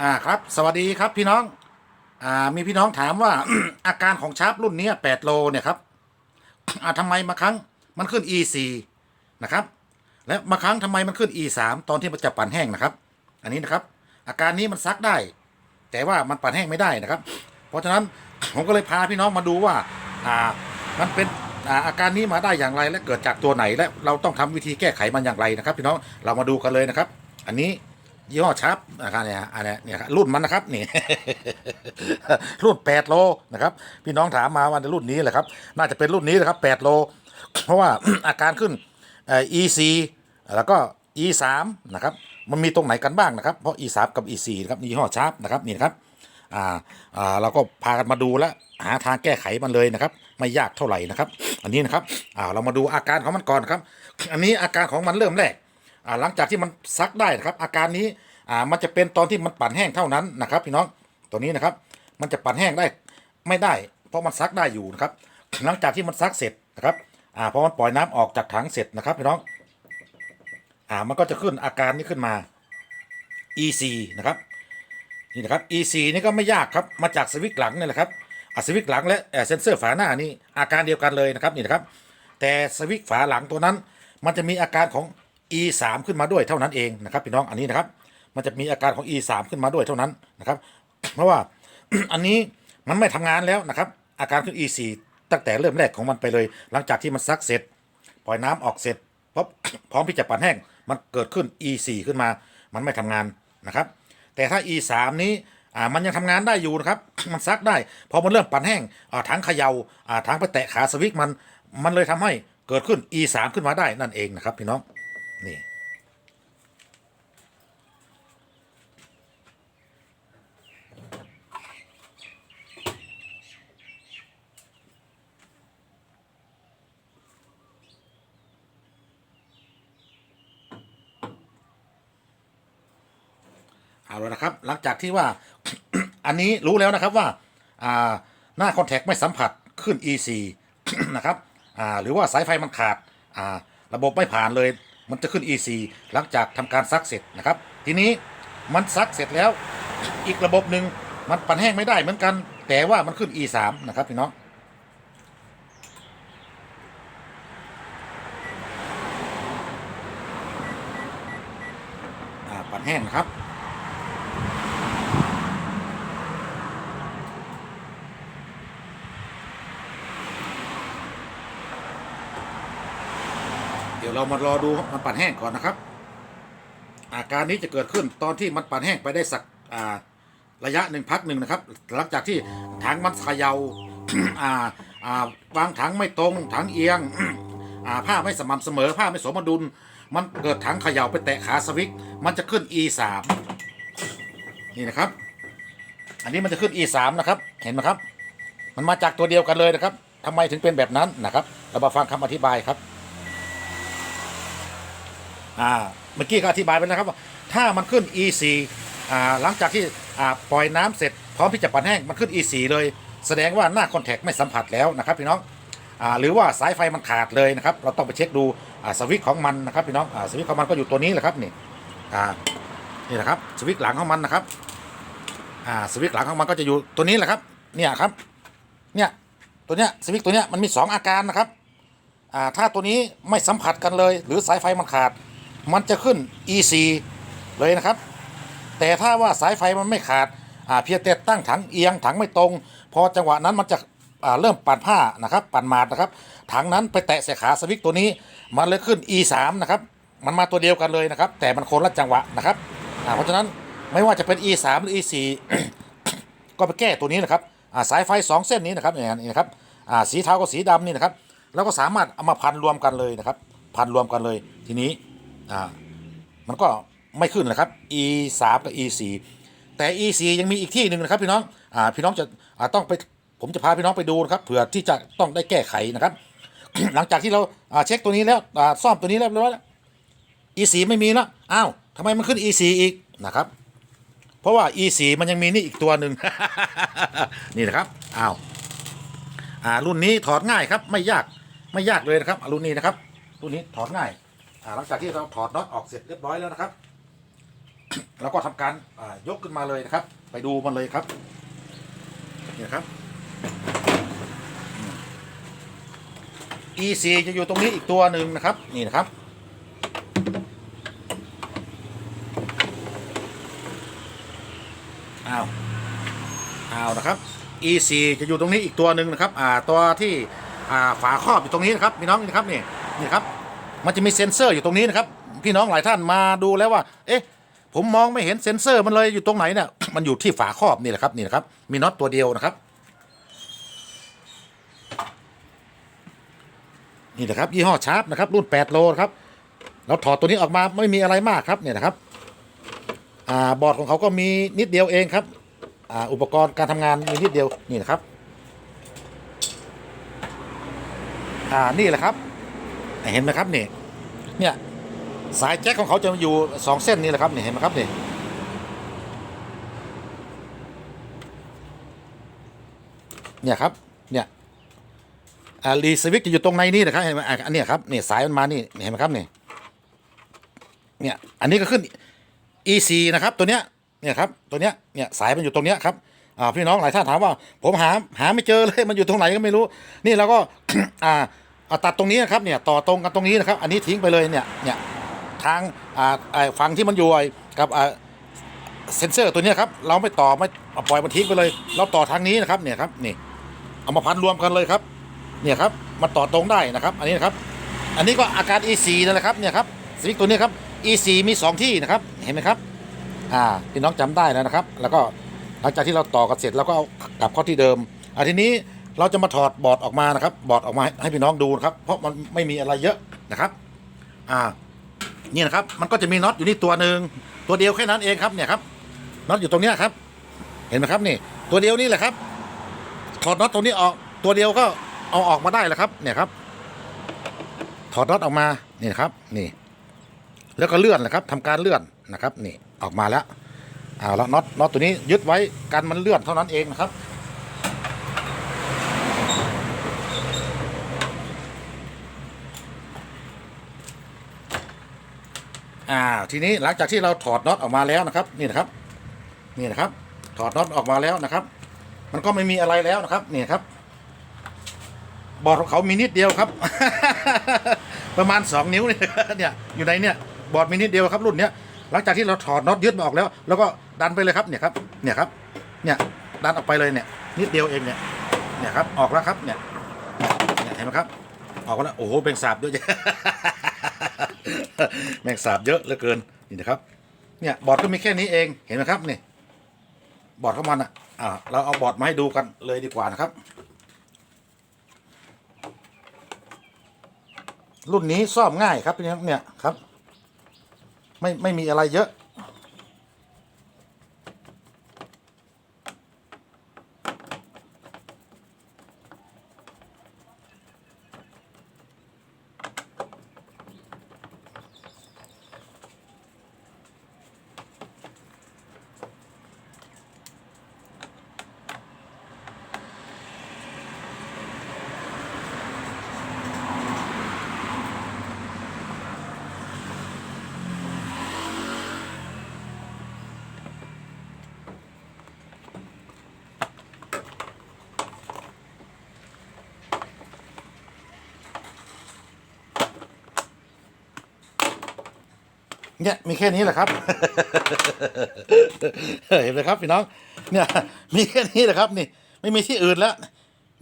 อ่าครับ สวัสดีครับพี่น้อง อ่า มีพี่น้องถามว่า อาการของชาร์ปรุ่นนี้แปดโลเนี่ยครับ อ่าทำไมมาครั้งมันขึ้น e 4นะครับ และมาครั้งทำไมมันขึ้น e 3ตอนที่มันจะปั่นแห้งนะครับ อันนี้นะครับ อาการนี้มันซักได้ แต่ว่ามันปั่นแห้งไม่ได้นะครับ เพราะฉะนั้นผมก็เลยพาพี่น้องมาดูว่า อ่า มันเป็นอ่าอาการนี้มาได้อย่างไรและเกิดจากตัวไหนและเราต้องทำวิธีแก้ไขมันอย่างไรนะครับ พี่น้องเรามาดูกันเลยนะครับ อันนี้ ยี่ห้อชับนะครับเนี่ยอันนี้เนี่ยครับรุ่นมันนะครับนี่รุ่น8โลนะครับพี่น้องถามมาว่าในรุ่นนี้แหละครับ น่าจะเป็นรุ่นนี้แหละครับ8โล เพราะว่าอาการขึ้นเอ่อ EC แล้วก็ E3 นะครับมันมีตรงไหนกันบ้างนะครับ เพราะ E3 กับ E4 นะครับยี่ห้อชาร์ปนะครับนี่นะครับอ่าอ่าเราก็พากันมาดูแล้วหาทางแก้ไขมันเลยนะครับ ไม่ยากเท่าไหร่นะครับ อันนี้นะครับอ่าเรามาดูอาการของมันก่อนครับ อันนี้อาการของมันเริ่มแรก อ่าหลังจากที่มันซักได้นะครับ อาการนี้อ่ามันจะเป็นตอนที่มันปั่นแห้งเท่านั้นนะครับ พี่น้องตัวนี้นะครับ มันจะปั่นแห้งได้ไม่ได้ เพราะมันซักได้อยู่นะครับ หลังจากที่มันซักเสร็จนะครับอ่าพอมันปล่อยน้ำออกจากถังเสร็จนะครับพี่น้องอ่ามันก็จะขึ้นอาการนี้ขึ้นมา EC นะครับนี่นะครับ EC นี่ก็ไม่ยากครับมาจากสวิตช์หลังนี่แหละครับอะสวิตช์หลังและเออเซนเซอร์ฝาหน้านี่อาการเดียวกันเลยนะครับนี่นะครับ แต่สวิตช์ฝาหลังตัวนั้น มันจะมีอาการของ E3 ขึ้นมาด้วยเท่านั้นเองนะครับพี่น้องอันนี้นะครับ มันจะมีอาการของ E3 ขึ้นมาด้วยเท่านั้นนะครับ เพราะว่าอันนี้มันไม่ทำงานแล้วนะครับ อาการขึ้น E4 ตั้งแต่เริ่มแรกของมันไปเลย หลังจากที่มันซักเสร็จ ปล่อยน้ำออกเสร็จปุ๊บพร้อมที่จะปั่นแห้งมันเกิดขึ้น E4 ขึ้นมา มันไม่ทำงานนะครับ แต่ถ้า E3 นี้อ่ามันยังทำงานได้อยู่นะครับ มันซักได้ พอมันเริ่มปั่นแห้งอ่าถังเขยา่าอ่าถังไปแตะขาสวิกมัน มันเลยทำให้เกิดขึ้น E3 ขึ้นมาได้นั่นเองนะครับพี่น้อง นี่ เอาแล้วนะครับ หลังจากที่ว่า อันนี้รู้แล้วนะครับว่า อ่า หน้าคอนแทคไม่สัมผัสขึ้น EC นะครับ อ่า หรือว่าสายไฟมันขาด อ่า ระบบไม่ผ่านเลย มันจะขึ้น EC หลังจากทำการซักเสร็จนะครับ ทีนี้มันซักเสร็จแล้ว อีกระบบหนึ่งมันปั่นแห้งไม่ได้เหมือนกัน แต่ว่ามันขึ้น E3 นะครับพี่น้องปั่นแห้งครับ ยวเรามารอดูมันปั่นแห้งก่อนนะครับ อาการนี้จะเกิดขึ้นตอนที่มันปั่นแห้งไปได้สักอ่าระยะหนึ่งพักหนึ่งนะครับ หลังจากที่ถังมันเขยา่าอ่าอ่าวางถังไม่ตรงถังเอียงอ่าผ้าไม่สม่ำเสมอผ้าไม่สมดุล มันเกิดถังเขย่าไปแตะขาสวิกมันจะขึ้น E 3นี่นะครับ อันนี้มันจะขึ้น E 3นะครับ เห็นไหมครับ มันมาจากตัวเดียวกันเลยนะครับทำไมถึงเป็นแบบนั้นนะครับ เรามาฟังคำอธิบายครับ อ่าเมื่อกี้ก็อธิบายไปแล้วครับว่าถ้ามันขึ้น E4 อ่าหลังจากที่อ่าปล่อยน้ำเสร็จพร้อมที่จะปั่นแห้งมันขึ้น E4 เลย แสดงว่าหน้าคอนแทคไม่สัมผัสแล้วนะครับพี่น้องอ่าหรือว่าสายไฟมันขาดเลยนะครับเราต้องไปเช็คดูอ่าสวิตช์ของมันนะครับพี่น้องอ่าสวิตช์ของมันก็อยู่ตัวนี้แหละครับนี่อ่านี่แหละครับสวิตช์หลังของมันนะครับอ่าสวิตช์หลังของมันก็จะอยู่ตัวนี้แหละครับเนี่ยครับเนี่ยตัวเนี้ยสวิตช์ตัวเนี้ยมันมี 2 อาการนะครับอ่าถ้าตัวนี้ไม่สัมผัสกันเลย หรือสายไฟมันขาด มันจะขึ้น EC เลยนะครับ แต่ถ้าว่าสายไฟมันไม่ขาดอ่าเพียงแต่ตั้งถังเอียงถังไม่ตรง พอจังหวะนั้นมันจะอ่าเริ่มปั่นผ้านะครับปั่นหมาดนะครับ ถังนั้นไปแตะใส่ขาสวิตช์ตัวนี้ มันเลยขึ้น E3 นะครับมันมาตัวเดียวกันเลยนะครับ แต่มันคนละจังหวะนะครับอ่าเพราะฉะนั้นไม่ว่าจะเป็น E3 หรือ E4 ก็ไปแก้ตัวนี้นะครับอ่าสายไฟ 2 เส้นนี้นะครับอย่างนี้นะครับอ่าสีเทากับสีดำนี่นะครับ แล้วก็สามารถเอามาพันรวมกันเลยนะครับ พันรวมกันเลยทีนี้ อ่ามันก็ไม่ขึ้นนะครับ e 3กับ e 4แต่ e 4ยังมีอีกที่หนึ่งนะครับพี่น้องอ่าพี่น้องจะอ่าต้องไปผมจะพาพี่น้องไปดูนะครับเผื่อที่จะต้องได้แก้ไขนะครับ หลังจากที่เราอ่าเช็คตัวนี้แล้วอ่าซ่อมตัวนี้แล้วเรียบร้อยแล้ว e 4ไม่มีแล้วอ้าวทำไมมันขึ้น e 4อีกนะครับ เพราะว่า e 4มันยังมีนี่อีกตัวหนึ่ง นี่นะครับอ้าวอ่ารุ่นนี้ถอดง่ายครับไม่ยากไม่ยากเลยนะครับรุ่นนี้นะครับรุ่นนี้ถอดง่าย อ่าหลังจากที่เราถอดน็อตออกเสร็จเรียบร้อยแล้วนะครับแล้วก็ทำการอ่ายกขึ้นมาเลยนะครับ ไปดูมันเลยครับนี่นะครับ EC จะอยู่ตรงนี้อีกตัวหนึ่งนะครับ นี่นะครับอ้าวอ้าวนะครับ EC จะอยู่ตรงนี้อีกตัวหนึ่งนะครับ อ่าตัวที่อ่าฝาครอบอยู่ตรงนี้นะครับพี่น้องนี่ครับนี่นี่ครับ มันจะมีเซ็นเซอร์อยู่ตรงนี้นะครับ พี่น้องหลายท่านมาดูแล้วว่า เอ๊ะ ผมมองไม่เห็นเซ็นเซอร์มันเลยอยู่ตรงไหนเนี่ย มันอยู่ที่ฝาครอบนี่แหละครับนี่นะครับ มีน็อตตัวเดียวนะครับ นี่นะครับยี่ห้อชาร์ปนะครับ รุ่น 8 โลครับ เราถอดตัวนี้ออกมาไม่มีอะไรมากครับเนี่ยนะครับ อ่าบอร์ดของเขาก็มีนิดเดียวเองครับ อ่าอุปกรณ์การทำงานมีนิดเดียวนี่นะครับ อ่านี่แหละครับ เห็นไหมครับนี่เนี่ยสายแจ็คของเขาจะอยู่สองเส้นนี่แหละครับนี่เห็นไหมครับนี่เนี่ยครับเนี่ยอ่ารีสวิกจะอยู่ตรงในนี่นะครับเห็นไหมอะอันนี้ครับนี่สายมันมานี่เห็นไหมครับนี่เนี่ยอันนี้ก็ขึ้น EC นะครับตัวเนี้ยเนี่ยครับตัวเนี้ยเนี่ยสายมันอยู่ตรงเนี้ยครับอ่าพี่น้องหลายท่านถามว่า ผมหาหาไม่เจอเลยมันอยู่ตรงไหนก็ไม่รู้ นี่เราก็อ่า อาตัดตรงนี้นะครับเนี่ยต่อตรงกันตรงนี้นะครับ อันนี้ทิ้งไปเลยเนี่ยเนี่ยทางอ่าไอ้ฝั่งที่มันอยู่ไอ้กับอ่าเซนเซอร์ตัวนี้ครับเราไม่ต่อไม่ปล่อยมันทิ้งไปเลย เราต่อทางนี้นะครับเนี่ยครับนี่เอามาพันรวมกันเลยครับเนี่ยครับมาต่อตรงได้นะครับ อันนี้นะครับ อันนี้ก็อาการ E4 นั่นแหละครับเนี่ยครับสวิกตัวนี้ครับ E4 มีสองที่นะครับเห็นไหมครับอ่าพี่น้องจำได้แล้วนะครับ แล้วก็หลังจากที่เราต่อกันเสร็จเราก็เอากลับเข้าที่เดิมอ่าทีนี้ เราจะมาถอดบอร์ดออกมานะครับบอร์ดออกมาให้พี่น้องดูนะครับ เพราะมันไม่มีอะไรเยอะนะครับ อ่า นี่นะครับ มันก็จะมีน็อตอยู่นี่ตัวหนึ่งตัวเดียวแค่นั้นเองครับเนี่ยครับน็อตอยู่ตรงเนี้ยครับ เห็นไหมครับนี่ ตัวเดียวนี่แหละครับ ถอดน็อตตรงนี้ออกตัวเดียวก็เอาออกมาได้แล้วครับ เนี่ยครับ ถอดน็อตออกมานี่ครับ นี่ แล้วก็เลื่อนนะครับทำการเลื่อนนะครับ นี่ออกมาแล้วเอาแล้วน็อตน็อตตัวนี้ยึดไว้กันมันเลื่อนเท่านั้นเองนะครับ อ่าทีนี้หลังจากที่เราถอดน็อตออกมาแล้วนะครับ นี่นะครับ นี่นะครับ ถอดน็อตออกมาแล้วนะครับ มันก็ไม่มีอะไรแล้วนะครับนี่ครับบอร์ดของเขามีนิดเดียวครับ ประมาณ 2 นิ้วเนี่ยเนี่ยอยู่ในเนี่ยบอร์ดมีนิดเดียวครับรุ่นเนี้ยหลังจากที่เราถอดน็อตยึดมาออกแล้ว แล้วก็ดันไปเลยครับเนี่ยครับเนี่ยครับเนี่ยดันออกไปเลยเนี่ยนิดเดียวเองเนี่ยเนี่ยครับออกแล้วครับเนี่ยเห็นไหมครับ ออกแล้วโอ้โหแมงสาบด้วย แมงสาบเยอะเหลือเกินนี่นะครับ เนี่ยบอร์ดก็มีแค่นี้เองเห็นไหมครับนี่บอร์ดของมันอะอ่าเราเอาบอร์ดมาให้ดูกันเลยดีกว่านะครับ รุ่นนี้ซ่อมง่ายครับพี่น้องเนี่ยครับ ไม่ไม่มีอะไรเยอะ เนี่ยมีแค่นี้แหละครับเห็นไหมครับพี่น้อง เนี่ย มีแค่นี้แหละครับ นี่ ไม่มีที่อื่นแล้ว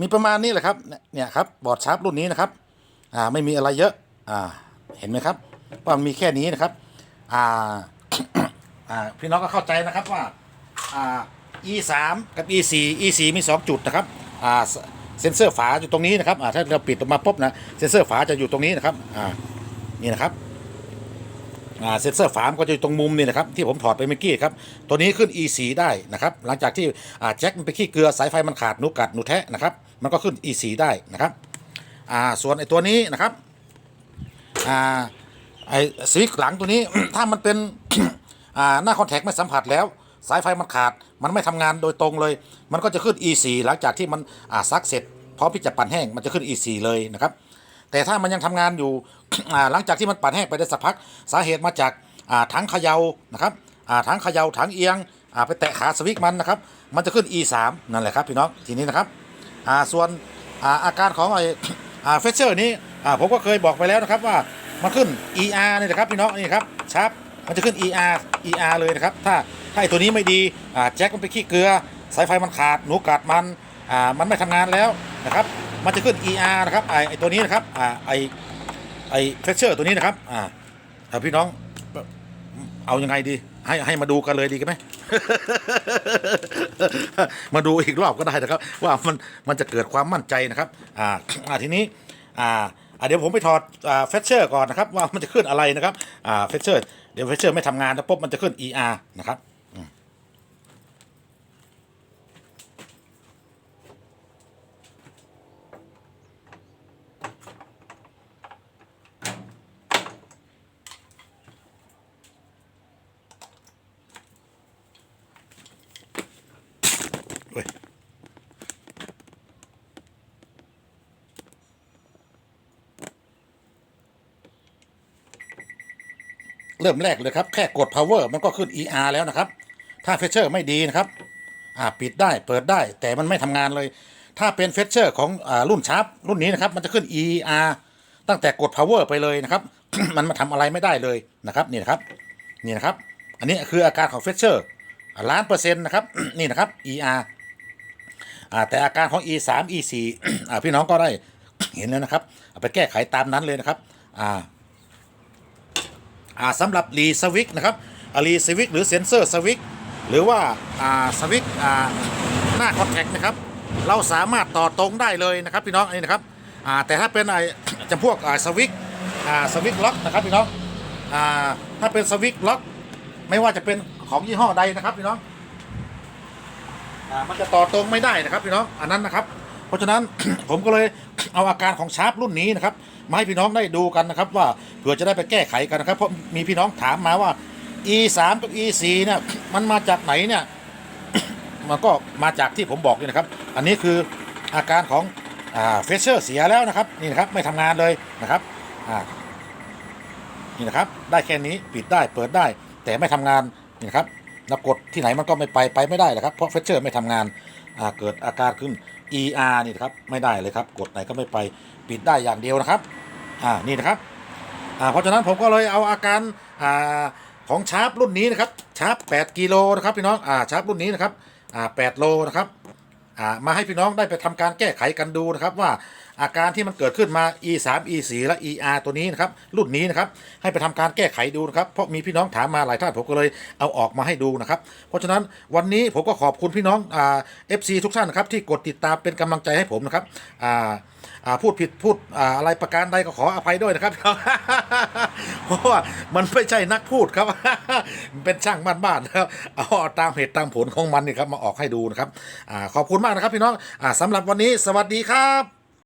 มีประมาณนี้แหละครับ เนี่ยครับบอร์ดชาร์ปรุ่นนี้นะครับ อ่า ไม่มีอะไรเยอะ อ่า เห็นไหมครับว่ามันมีแค่นี้นะครับ อ่า อ่า พี่น้องก็เข้าใจนะครับว่า อ่า e 3กับ e 4 e 4มีสองจุดนะครับ อ่า เซนเซอร์ฝาอยู่ตรงนี้นะครับ อ่า ถ้าเราปิดออกมาปุ๊บนะ เซนเซอร์ฝาจะอยู่ตรงนี้นะครับ อ่า นี่นะครับ เซนเซอร์ฝามก็จะอยู่ตรงมุมนี่นะครับที่ผมถอดไปเมื่อกี้ครับตัวนี้ขึ้น E4 ได้นะครับหลังจากที่แจ็คมันไปขี้เกลือสายไฟมันขาดหนูกัดหนูแทะนะครับมันก็ขึ้น E4 ได้นะครับอ่าส่วนไอ้ตัวนี้นะครับอ่าไอ้สวิตช์หลังตัวนี้ถ้ามันเป็นอ่าหน้าคอนแทคไม่สัมผัสแล้ว สายไฟมันขาดมันไม่ทำงานโดยตรงเลย มันก็จะขึ้น E4 หลังจากที่มันอ่าซักเสร็จพร้อมที่จะปั่นแห้งมันจะขึ้น E4 เลยนะครับ แต่ถ้ามันยังทำงานอยู่ หลังจากที่มันปั่นแห้งไปได้สักพัก สาเหตุมาจากถังเขยานะครับถังเขย่าถังเอียงไปแตะขาสวิกมันนะครับ มันจะขึ้น E 3 นั่นแหละครับพี่น้องทีนี้นะครับส่วนอาอาการของไอ้เฟเชอร์นี้ผมก็เคยบอกไปแล้วนะครับว่ามันขึ้น ER นี่นะครับพี่น้องนี่ครับชาร์ปมันจะขึ้น ER ER เลยนะครับ ถ้าถ้าไอ้ตัวนี้ไม่ดีแจ็คมันไปขี้เกลือ สายไฟมันขาดหนูกัดมันมันไม่ทำงานแล้วนะครับ มันจะขึ้น ER นะครับไอไอตัวนี้นะครับอ่าไอไอเฟเชอร์ตัวนี้นะครับอ่าอ่าพี่น้องเอายังไงดี ให้ให้มาดูกันเลยดีกันไหมมาดูอีกรอบก็ได้นะครับ ว่ามันมันจะเกิดความมั่นใจนะครับอ่าอ่าทีนี้อ่าอ่าเดี๋ยวผมไปถอดอ่าเฟเชอร์ก่อนนะครับว่ามันจะขึ้นอะไรนะครับอ่าเฟเชอร์เดี๋ยวเฟเชอร์ไม่ทำงานนะปุ๊บมันจะขึ้น ER นะครับ เริ่มแรกเลยครับ แค่กด power มันก็ขึ้น ER แล้วนะครับ ถ้าเฟเชอร์ไม่ดีนะครับอ่าปิดได้เปิดได้แต่มันไม่ทำงานเลย ถ้าเป็นเฟเชอร์ของอ่ารุ่นชาร์ปรุ่นนี้นะครับ มันจะขึ้น ER ตั้งแต่กด power ไปเลยนะครับ มันมาทำอะไรไม่ได้เลยนะครับนี่นะครับนี่นะครับ อันนี้คืออาการของเฟเชอร์ล้านเปอร์เซ็นต์นะครับนี่นะครับ ER อ่าแต่อาการของ e 3 e 4อ่าพี่น้องก็ได้เห็นแล้วนะครับ เอาไปแก้ไขตามนั้นเลยนะครับ อ่า สำหรับรีสวิกนะครับรีสวิกหรือเซนเซอร์สวิกหรือว่าสวิกอ่าหน้าคอนแทคนะครับ เราสามารถต่อตรงได้เลยนะครับพี่น้องนนี้นะครับแต่ถ้าเป็นไอจำพวกอ่าสวิกสวิกล็อกนะครับพี่น้องอถ้าเป็นสวิกล็อกไม่ว่าจะเป็นของยี่ห้อใดนะครับพี่น้องอมันจะต่อตรงไม่ได้นะครับพี่น้องอันนั้นนะครับ เพราะฉะนั้น ผมก็เลยเอาอาการของชาร์ปรุ่นนี้นะครับมาให้พี่น้องได้ดูกันนะครับ ว่าเผื่อจะได้ไปแก้ไขกันนะครับ เพราะมีพี่น้องถามมาว่า e 3กับ e 4เนี่ยมันมาจากไหนเนี่ยมันก็มาจากที่ผมบอกนี่นะครับ อันนี้คืออาการของเฟเชอร์เสียแล้วนะครับนี่นะครับไม่ทำงานเลยนะครับนี่นะครับได้แค่นี้ปิดได้เปิดได้ แต่ไม่ทำงานนี่นะครับแล้วกดที่ไหนมันก็ไม่ไปไปไม่ได้เลยครับเพราะเฟเชอร์ไม่ทำงานเกิดอาการขึ้น ER นี่นะครับไม่ได้เลยครับ กดไหนก็ไม่ไปปิดได้อย่างเดียวนะครับอ่านี่นะครับอ่าเพราะฉะนั้นผมก็เลยเอาอาการอ่าของชาร์ปรุ่นนี้นะครับชาร์ป8กิโลนะครับพี่น้องอ่าชาร์ปรุ่นนี้นะครับอ่า8โลนะครับอ่ามาให้พี่น้องได้ไปทำการแก้ไขกันดูนะครับว่า อาการที่มันเกิดขึ้นมา e 3 e 4และ er ตัวนี้นะครับรุ่นนี้นะครับให้ไปทำการแก้ไขดูนะครับเพราะมีพี่น้องถามมาหลายท่านผมก็เลยเอาออกมาให้ดูนะครับเพราะฉะนั้นวันนี้ผมก็ขอบคุณพี่น้องอ่า FC ทุกท่านนะครับที่กดติดตามเป็นกำลังใจให้ผมนะครับอ่าพูดผิดพูดออะไรประการใดก็ขออภัยด้วยนะครับ เพราะว่ามันไม่ใช่นักพูดครับ เป็นช่างบ้านๆนะครับเอาตามเหตุตามผลของมันนี่ครับมาออกให้ดูนะครับอขอบคุณมากนะครับพี่น้องอ่าสำหรับวันนี้สวัสดีครับ